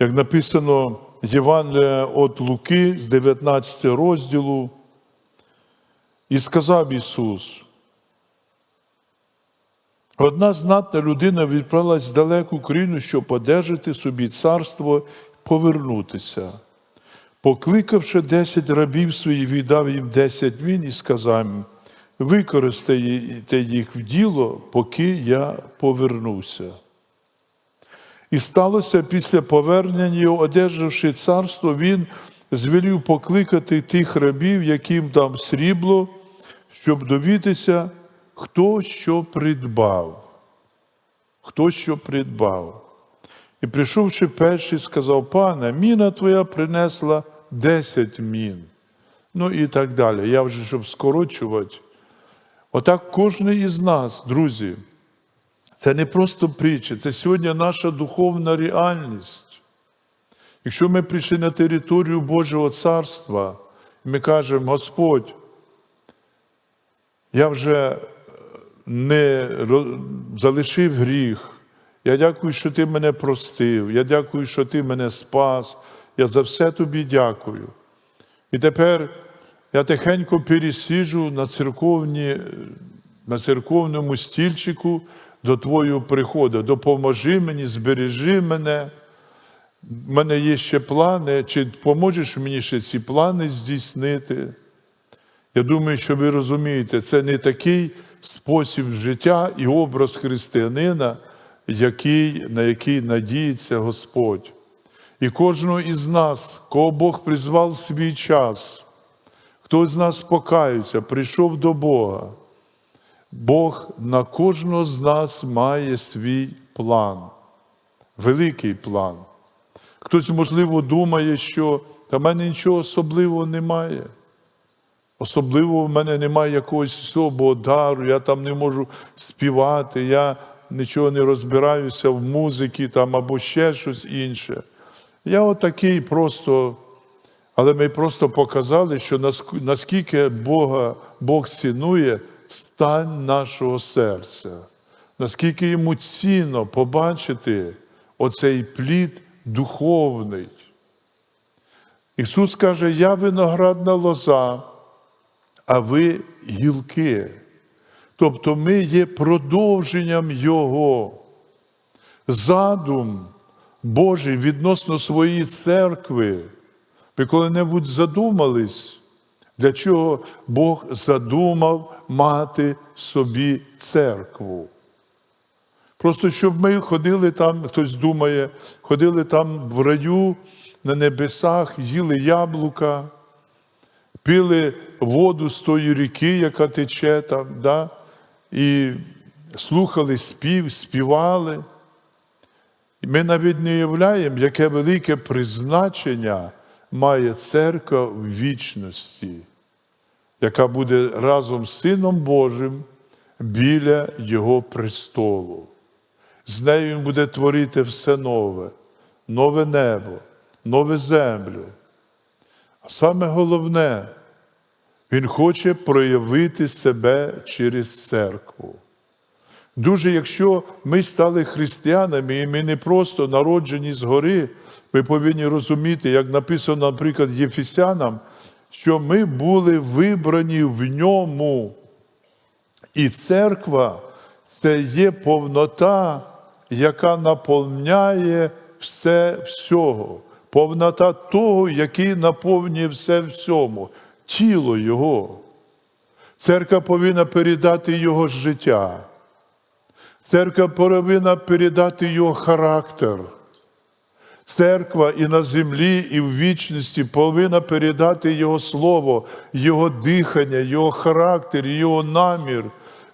Як написано Євангелія від Луки з 19 розділу, і сказав Ісус, одна знатна людина відправилась в далеку країну, щоб одержати собі царство повернутися. Покликавши десять рабів своїх, віддав їм десять він і сказав їм, використайте їх в діло, поки я повернуся. І сталося після повернення його, одержавши царство, він звелів покликати тих рабів, яким дав срібло, щоб довідатися, хто що придбав. Хто що придбав. І прийшовши перший, сказав, пане, міна твоя принесла 10 мін. Ну і так далі. Я вже щоб скорочувати. Отак кожен із нас, друзі, це не просто притча, це сьогодні наша духовна реальність. Якщо ми прийшли на територію Божого Царства, і ми кажемо, Господь, я вже не залишив гріх. Я дякую, що ти мене простив. Я дякую, що ти мене спас. Я за все тобі дякую. І тепер я тихенько пересіджу на, церковні, на церковному стільчику до Твого приходу. Допоможи мені, збережи мене. У мене є ще плани, чи поможеш мені ще ці плани здійснити? Я думаю, що ви розумієте, це не такий спосіб життя і образ християнина, який, на який надіється Господь. І кожного із нас, кого Бог призвав свій час, хто з нас покаявся, прийшов до Бога, Бог на кожного з нас має свій план, великий план. Хтось, можливо, думає, що та в мене нічого особливого немає. Особливо в мене немає якогось особого дару, я там не можу співати, я нічого не розбираюся в музиці там, або ще щось інше. Я отакий просто, але ми просто показали, що наскільки Бога, Бог цінує стан нашого серця, наскільки йому цінно побачити оцей плід духовний. Ісус каже, я виноградна лоза, а ви гілки. Тобто ми є продовженням Його. Задум Божий відносно своєї церкви. Ви коли-небудь задумались, для чого Бог задумав мати собі церкву? Просто щоб ми ходили там, хтось думає, ходили там в раю на небесах, їли яблука, пили воду з тої ріки, яка тече там, да? і слухали спів, співали. Ми навіть не уявляємо, яке велике призначення має церква в вічності, яка буде разом з Сином Божим біля Його престолу. З нею Він буде творити все нове, нове небо, нове землю. А саме головне, Він хоче проявити себе через церкву. Дуже, якщо ми стали християнами, і ми не просто народжені згори, ми повинні розуміти, як написано, наприклад, Єфесянам, що ми були вибрані в ньому. І церква це є повнота, яка наповняє все всього. Повнота того, який наповнює все всьому, тіло Його. Церква повинна передати Його життя. Церква повинна передати Його характер. Церква і на землі, і в вічності повинна передати Його Слово, Його дихання, Його характер, Його намір.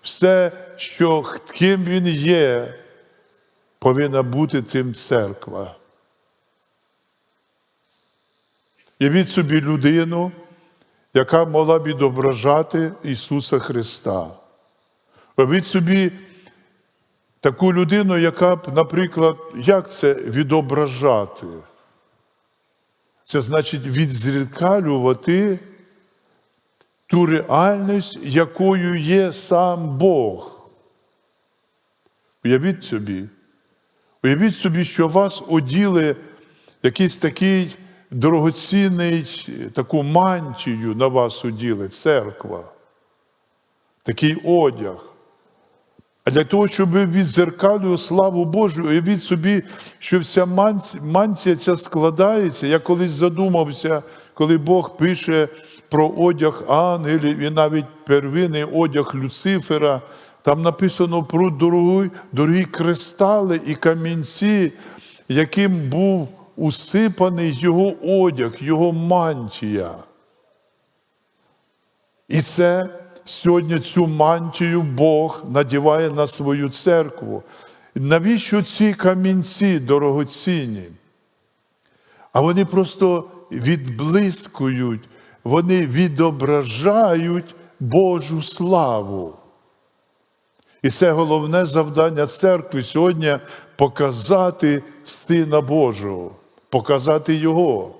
Все, що ким Він є, повинна бути тим церква. Явіть собі людину, яка могла відображати Ісуса Христа. Уявіть собі таку людину, яка б, наприклад, як це відображати? Це значить відзеркалювати ту реальність, якою є сам Бог. Уявіть собі, уявіть собі, що вас оділи якийсь такий дорогоцінний, таку мантію на вас уділи, церква, такий одяг. А для того, щоб ви відзеркалювали славу Божу, уявіть собі, що вся мантія ця складається. Я колись задумався, коли Бог пише про одяг ангелів і навіть первинний одяг Люцифера. Там написано про дорогі, дорогі кристали і камінці, яким був усипаний його одяг, його мантія. І це сьогодні цю мантію Бог надіває на свою церкву. Навіщо ці камінці дорогоцінні? А вони просто відблискують, вони відображають Божу славу. І це головне завдання церкви сьогодні показати Сина Божого, показати Його.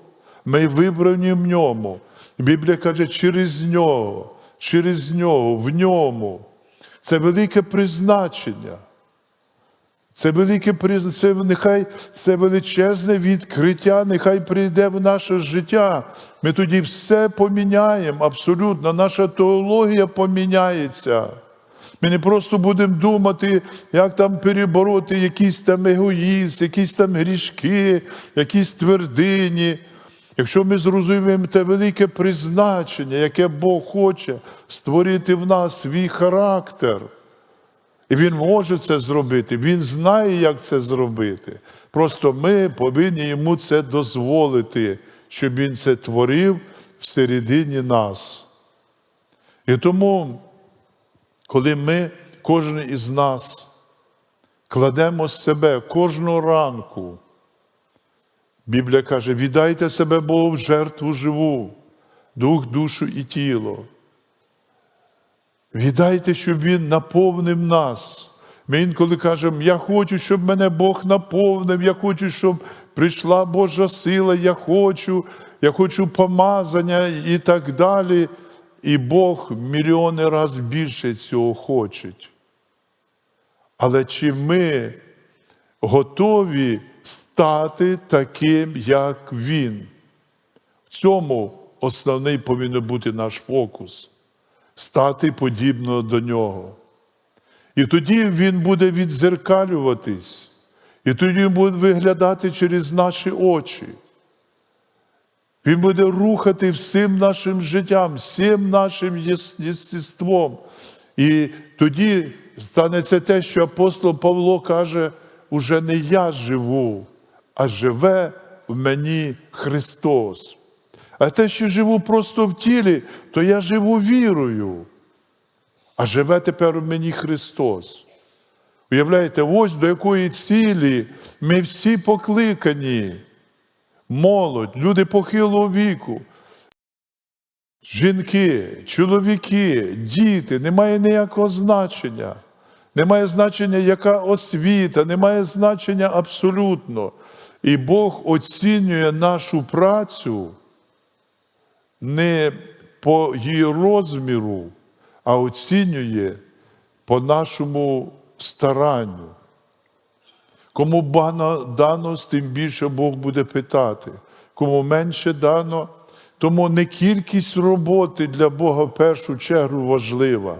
Ми вибрані в ньому. Біблія каже, через нього, через нього, в ньому. Це велике призначення. Це велике це нехай це величезне відкриття, нехай прийде в наше життя. Ми тоді все поміняємо абсолютно. Наша теологія поміняється. Ми не просто будемо думати, як там перебороти якийсь там егоїзм, якісь там грішки, якісь твердині. Якщо ми зрозуміємо те велике призначення, яке Бог хоче створити в нас свій характер. І він може це зробити, він знає, як це зробити. Просто ми повинні йому це дозволити, щоб він це творив всередині нас. І тому, коли ми, кожен із нас, кладемо себе кожного ранку, Біблія каже: віддайте себе Богу в жертву живу, дух, душу і тіло. Віддайте, щоб Він наповнив нас. Ми інколи кажемо, я хочу, щоб мене Бог наповнив, я хочу, щоб прийшла Божа сила, я хочу, я хочу помазання і так далі. І Бог мільйони разів більше цього хоче. Але чи ми готові стати таким, як Він? В цьому основний повинен бути наш фокус стати подібно до нього. І тоді він буде відзеркалюватись, і тоді він буде виглядати через наші очі. Він буде рухати всім нашим життям, всім нашим єс- єстеством. І тоді станеться те, що апостол Павло каже: уже не я живу, а живе в мені Христос. А те, що живу просто в тілі, то я живу вірою. А живе тепер в мені Христос. Уявляєте, ось до якої цілі ми всі покликані. Молодь, люди похилого віку, жінки, чоловіки, діти, немає ніякого значення. Немає значення, яка освіта, немає значення абсолютно. І Бог оцінює нашу працю не по її розміру, а оцінює по нашому старанню. Кому дано, тим більше Бог буде питати. Кому менше дано, тому не кількість роботи для Бога в першу чергу важлива,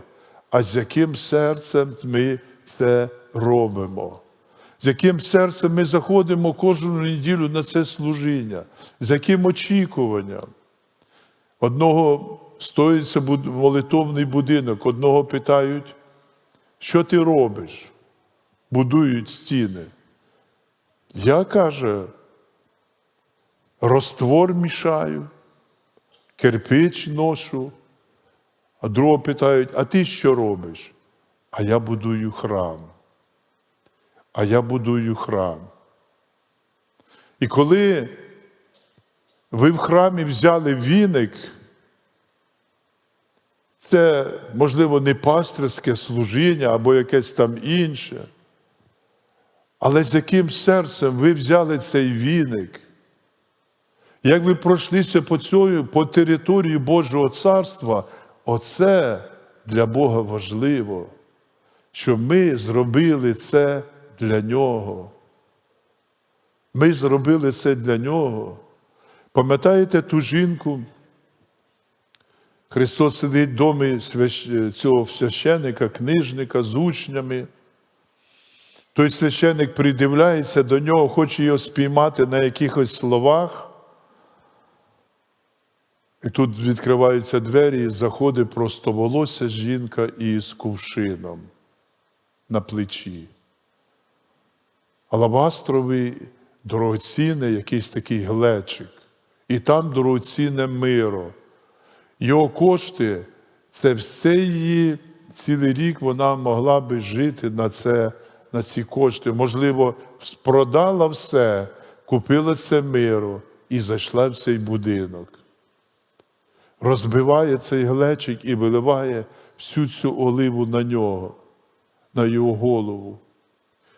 а з яким серцем ми це робимо. З яким серцем ми заходимо кожну неділю на це служіння, з яким очікуванням. Одного стоїться молитовний будинок, одного питають, що ти робиш? Будують стіни. Я каже, роствор мішаю, кирпич ношу, а другого питають, а ти що робиш? А я будую храм. А я будую храм. І коли ви в храмі взяли віник, це, можливо, не пастирське служіння або якесь там інше. Але з яким серцем ви взяли цей віник? Як ви пройшлися по цьому, по території Божого царства, оце для Бога важливо, що ми зробили це для Нього. Ми зробили це для нього. Пам'ятаєте ту жінку? Христос сидить в домі цього священика, книжника з учнями. Той священик придивляється до нього, хоче його спіймати на якихось словах. І тут відкриваються двері, і заходить простоволося жінка із кувшином на плечі. Алабастровий дорогоцінний якийсь такий глечик. І там дорогоцінне миро. Його кошти це все її цілий рік вона могла би жити на, це, на ці кошти. Можливо, продала все, купила це миро і зайшла в цей будинок. Розбиває цей глечик і виливає всю цю оливу на нього, на його голову.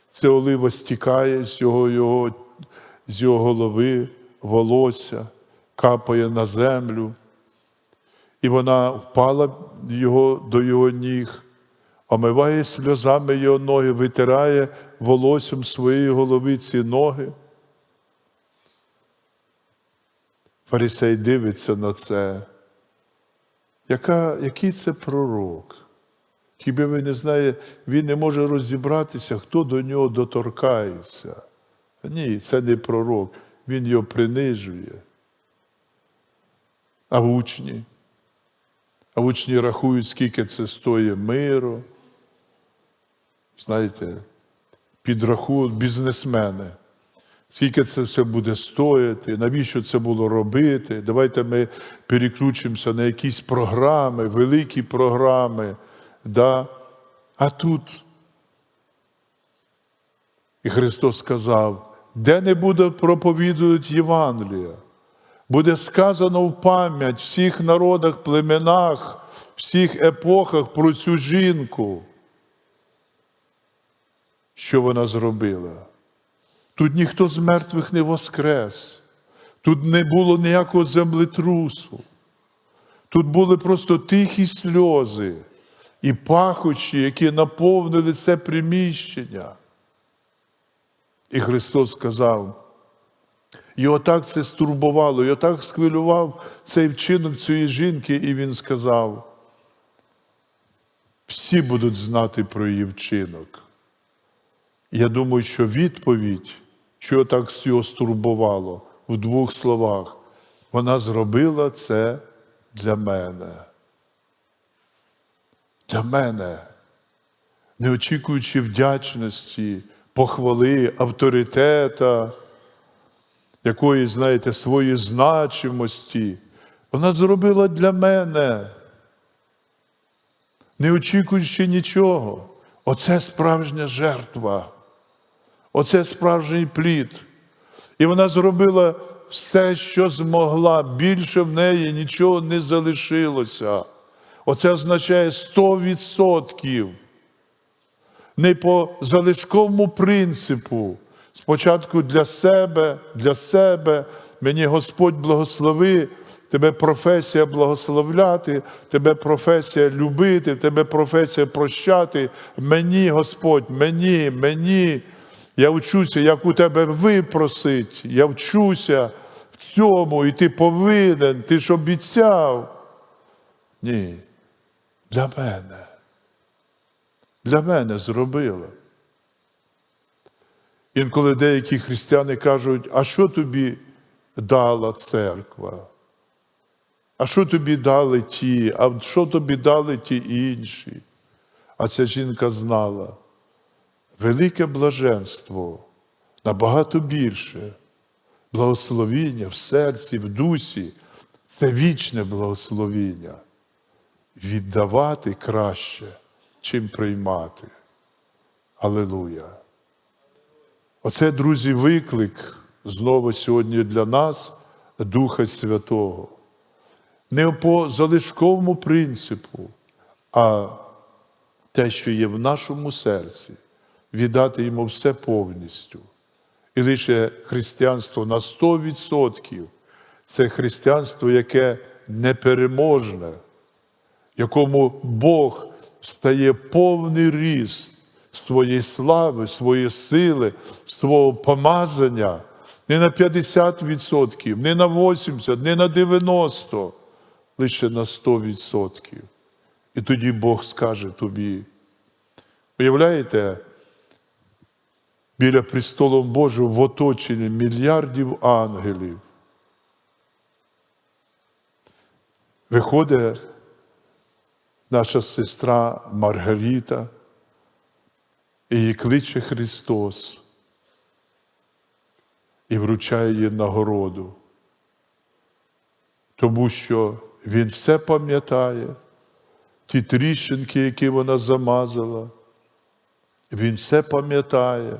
Ця олива стікає з його, його, з його голови, волосся, капає на землю. І вона впала його, до його ніг, омиває сльозами його ноги, витирає волоссям своєї голови ці ноги. Фарисей дивиться на це. Яка, який це пророк? Хіба ви не знаєте, він не може розібратися, хто до нього доторкається. Ні, це не пророк, він його принижує. А учні? А учні рахують, скільки це стоїть миру. Знаєте, підрахують бізнесмени. Скільки це все буде стояти, навіщо це було робити? Давайте ми переключимося на якісь програми, великі програми. Да? А тут. І Христос сказав, де не буде проповідувати Євангелія, буде сказано в пам'ять всіх народах, племенах, всіх епохах про цю жінку, що вона зробила. Тут ніхто з мертвих не воскрес, тут не було ніякого землетрусу. Тут були просто тихі сльози і пахощі, які наповнили це приміщення. І Христос сказав, його так це стурбувало, його так схвилював цей вчинок цієї жінки, і він сказав: всі будуть знати про її вчинок. Я думаю, що відповідь, що так його стурбувало, в двох словах, вона зробила це для мене. Для мене, не очікуючи вдячності, похвали, авторитета, якоїсь, знаєте, своєї значимості. Вона зробила для мене, не очікуючи нічого. Оце справжня жертва. Оце справжній плід. І вона зробила все, що змогла. Більше в неї нічого не залишилося. Оце означає 100%. Не по залишковому принципу. Спочатку для себе, для себе, мені Господь благослови, тебе професія благословляти, тебе професія любити, тебе професія прощати. Мені, Господь, мені, мені. Я вчуся, як у тебе випросить, я вчуся в цьому, і ти повинен, ти ж обіцяв. Ні, для мене. Для мене зробила. Інколи деякі християни кажуть, а що тобі дала церква? А що тобі дали ті, а що тобі дали ті інші? А ця жінка знала велике блаженство набагато більше. Благословіння в серці, в дусі це вічне благословіння. Віддавати краще, чим приймати. Аллилуйя. Оце, друзі, виклик знову сьогодні для нас, Духа Святого. Не по залишковому принципу, а те, що є в нашому серці, віддати йому все повністю. І лише християнство на 100% це християнство, яке непереможне, якому Бог стає повний ріст своєї слави, своєї сили, свого помазання, не на 50%, не на 80%, не на 90%, лише на 100%. І тоді Бог скаже тобі. Уявляєте, біля престолу Божого в оточенні мільярдів ангелів. Виходить наша сестра Маргарита, її кличе Христос і вручає їй нагороду, тому що Він все пам'ятає, ті тріщинки, які вона замазала, Він все пам'ятає,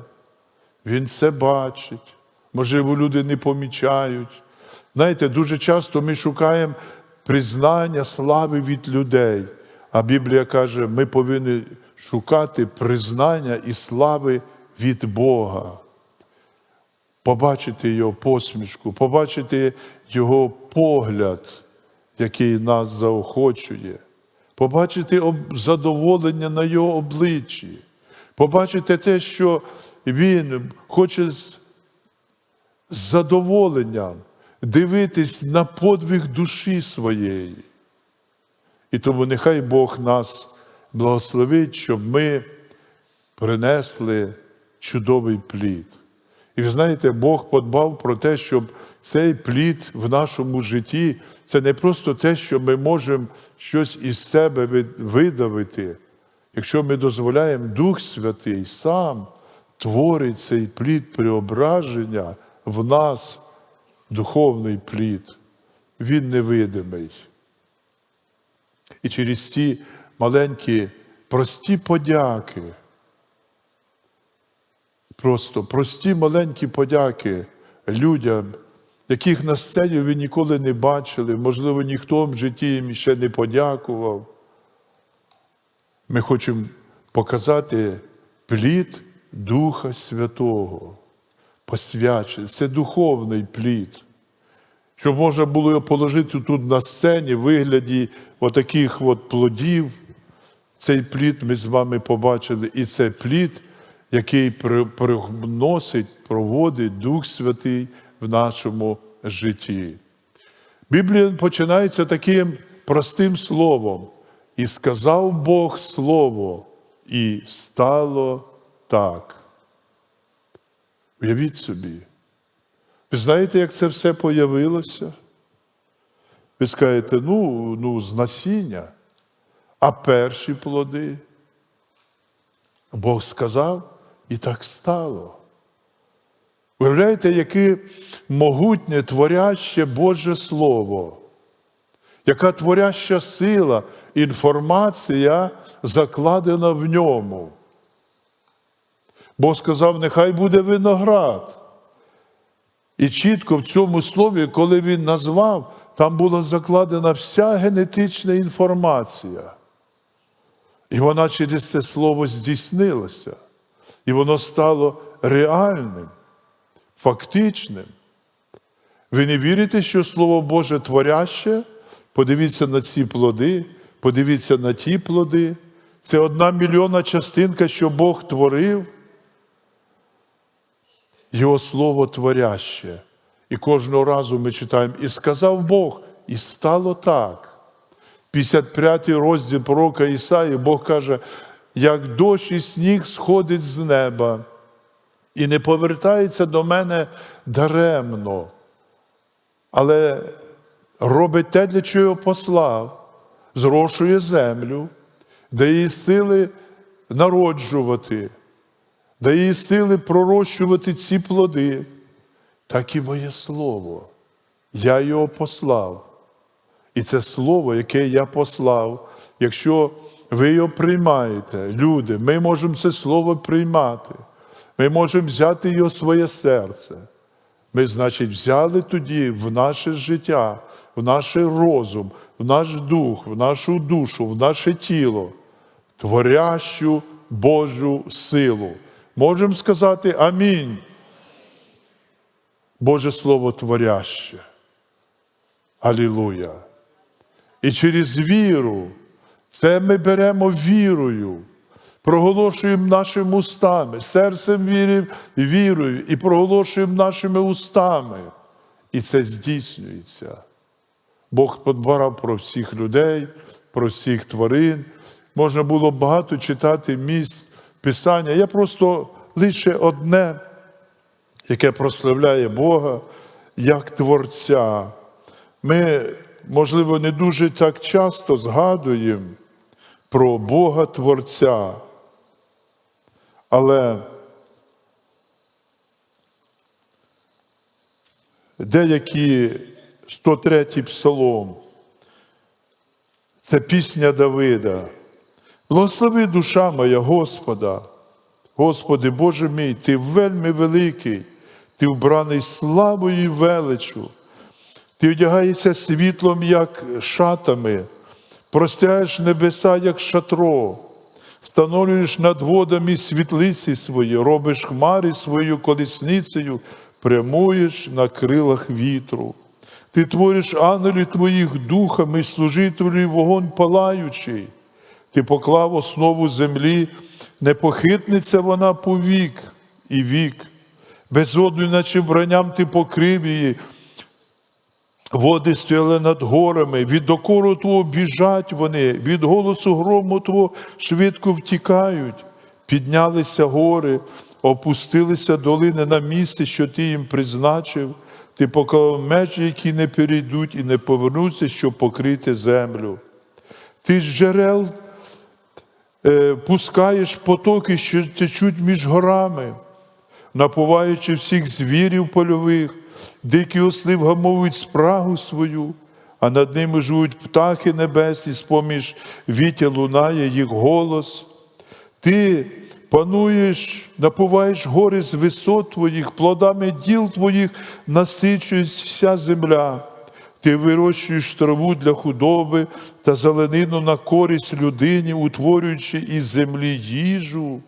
Він все бачить. Можливо, люди не помічають. Знаєте, дуже часто ми шукаємо признання слави від людей. А Біблія каже, ми повинні шукати признання і слави від Бога. Побачити Його посмішку, побачити Його погляд, який нас заохочує, побачити задоволення на Його обличчі, побачити те, що Він хоче з задоволенням дивитись на подвиг душі своєї. І тому нехай Бог нас благословить, щоб ми принесли чудовий плід. І ви знаєте, Бог подбав про те, щоб цей плід в нашому житті це не просто те, що ми можемо щось із себе видавити. Якщо ми дозволяємо Дух Святий сам творить цей плід преображення в нас, духовний плід, він невидимий. І через ті маленькі прості подяки, просто прості маленькі подяки людям, яких на сцені ви ніколи не бачили, можливо, ніхто в житті їм ще не подякував. Ми хочемо показати плід Духа Святого, посвячений. Це духовний плід. Щоб можна було положити тут на сцені в вигляді отаких от плодів. Цей плід ми з вами побачили, і це плід, який при- приносить, проводить Дух Святий в нашому житті. Біблія починається таким простим словом. І сказав Бог слово, і стало так. Уявіть собі. Ви знаєте, як це все появилося? Ви скажете, ну, ну, з насіння, а перші плоди. Бог сказав, і так стало. Уявляєте, яке могутнє творяще Боже Слово, яка творяща сила, інформація закладена в ньому. Бог сказав, нехай буде виноград. І чітко в цьому слові, коли він назвав, там була закладена вся генетична інформація. І вона через це слово здійснилася. І воно стало реальним, фактичним. Ви не вірите, що Слово Боже творяще? Подивіться на ці плоди, подивіться на ті плоди. Це одна мільйона частинка, що Бог творив. Його слово творяще. І кожного разу ми читаємо, і сказав Бог, і стало так. 55 розділ пророка Ісаї, Бог каже, як дощ і сніг сходить з неба, і не повертається до мене даремно, але робить те, для чого послав, зрошує землю, дає сили народжувати, дає їй сили пророщувати ці плоди, так і моє слово. Я його послав. І це слово, яке я послав, якщо ви його приймаєте, люди, ми можемо це слово приймати. Ми можемо взяти його в своє серце. Ми, значить, взяли тоді в наше життя, в наш розум, в наш дух, в нашу душу, в наше тіло, творящу Божу силу. Можемо сказати амінь. Боже Слово творяще. Алілуя. І через віру, це ми беремо вірою. проголошуємо нашими устами, серцем віримо, вірою і проголошуємо нашими устами. І це здійснюється. Бог подбирав про всіх людей, про всіх тварин. Можна було багато читати місць Писання. Я просто лише одне, яке прославляє Бога як Творця. Ми, можливо, не дуже так часто згадуємо про Бога Творця. Але деякі 103 псалом, це пісня Давида. Благослови душа моя Господа. Господи, Боже мій, Ти вельми великий, Ти вбраний славою і величу. Ти одягаєшся світлом, як шатами, простягаєш небеса, як шатро, встановлюєш над водами світлиці свої, робиш хмари своєю колісницею, прямуєш на крилах вітру. Ти твориш ангелів твоїх духами, служителів вогонь палаючий. Ти поклав основу землі, не похитнеться вона по вік і вік. Безодною, наче вбранням ти покрив її, Води стояли над горами, від докору Твого біжать вони, від голосу грому Твого швидко втікають. Піднялися гори, опустилися долини на місце, що ти їм призначив. Ти поклав межі, які не перейдуть і не повернуться, щоб покрити землю. Ти з джерел пускаєш потоки, що течуть між горами, напуваючи всіх звірів польових, дикі осли вгамовують спрагу свою, а над ними живуть птахи небесні, з-поміж вітя лунає їх голос. Ти пануєш, напуваєш гори з висот твоїх, плодами діл твоїх насичується вся земля. Ти вирощуєш траву для худоби та зеленину на користь людині, утворюючи із землі їжу,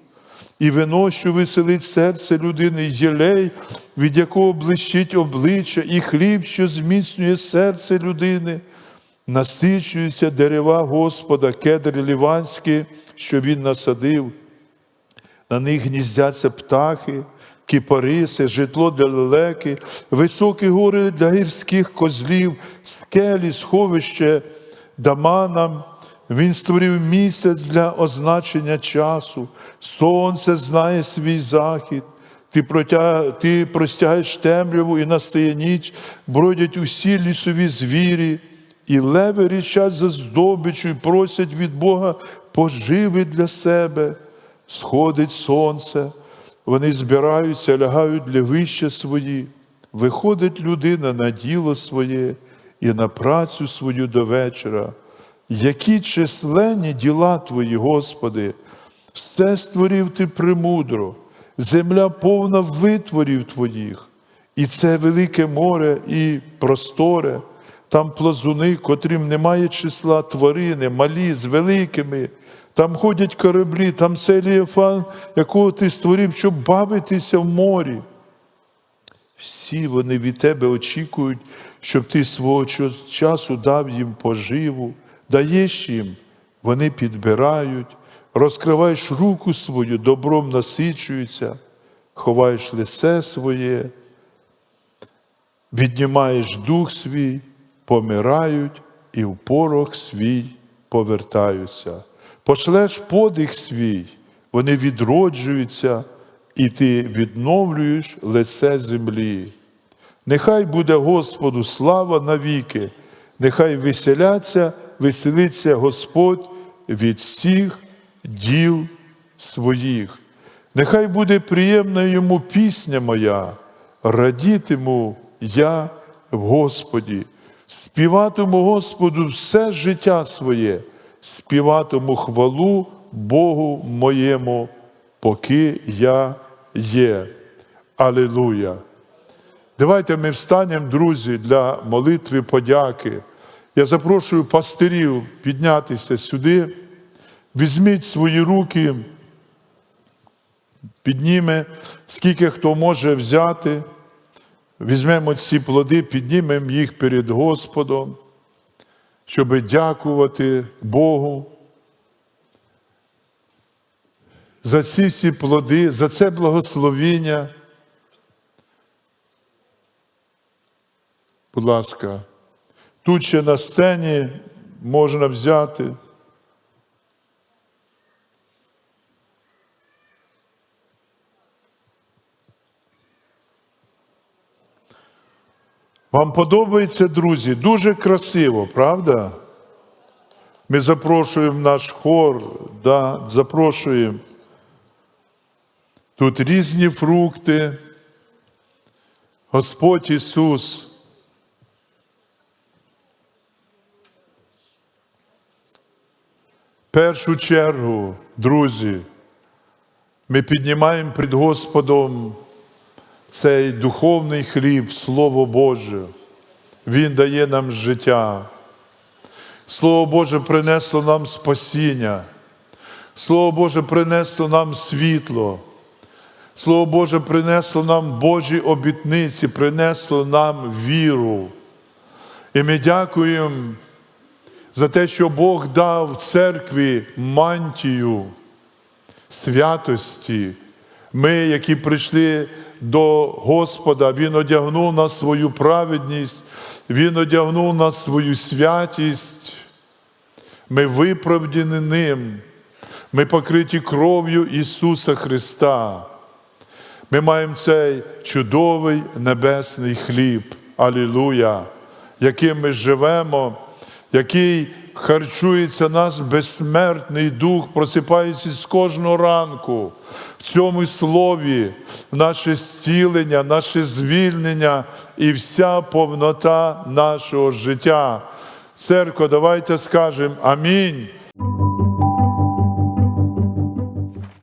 і вино, що веселить серце людини, єлей, від якого блищить обличчя, і хліб, що зміцнює серце людини, насичуються дерева Господа, кедр ліванський, що він насадив. На них гніздяться птахи, кіпариси, житло для високі гори для гірських козлів, скелі, сховище даманам. Він створив місяць для означення часу, сонце знає свій захід. Ти, протяг... ти простягаєш темряву і настає ніч, бродять усі лісові звірі, і леви річать за здобичу і просять від Бога поживи для себе. Сходить сонце, вони збираються, лягають для вища свої. Виходить людина на діло своє і на працю свою до вечора. Які численні діла Твої, Господи, все створив Ти премудро, земля повна витворів Твоїх, і це велике море і просторе, там плазуни, котрим немає числа тварини, малі з великими, там ходять кораблі, там це Лієфан, якого ти створив, щоб бавитися в морі. Всі вони від тебе очікують, щоб ти свого часу дав їм поживу, даєш їм, вони підбирають, розкриваєш руку свою, добром насичуються, ховаєш лице своє, віднімаєш дух свій, помирають і в порох свій повертаються. Пошлеш подих свій, вони відроджуються, і ти відновлюєш лице землі. Нехай буде Господу слава навіки, нехай веселяться, веселиться Господь від всіх діл своїх. Нехай буде приємна йому пісня моя, радітиму я в Господі, співатиму Господу все життя своє, співатиму хвалу Богу моєму, поки я є. Алілуя! Давайте ми встанемо, друзі, для молитви подяки. Я запрошую пастирів піднятися сюди, візьміть свої руки, підніме, скільки хто може взяти. Візьмемо ці плоди, піднімемо їх перед Господом, щоб дякувати Богу. за ці всі плоди, за це благословіння. Будь ласка, тут ще на сцені можна взяти. Вам подобається, друзі? Дуже красиво, правда? Ми запрошуємо наш хор, да, запрошуємо. Тут різні фрукти. Господь Ісус. Першу чергу, друзі, ми піднімаємо пред Господом цей духовний хліб, Слово Боже. Він дає нам життя. Слово Боже принесло нам спасіння. Слово Боже принесло нам світло. Слово Боже принесло нам Божі обітниці, принесло нам віру. І ми дякуємо за те, що Бог дав церкві мантію святості. Ми, які прийшли до Господа, Він одягнув нас свою праведність, Він одягнув нас свою святість. Ми виправдані ним, ми покриті кров'ю Ісуса Христа. Ми маємо цей чудовий небесний хліб, Алілуя, яким ми живемо, який харчується нас безсмертний дух, просипаючись з кожного ранку. В цьому слові наше зцілення, наше звільнення і вся повнота нашого життя. Церква, давайте скажемо амінь.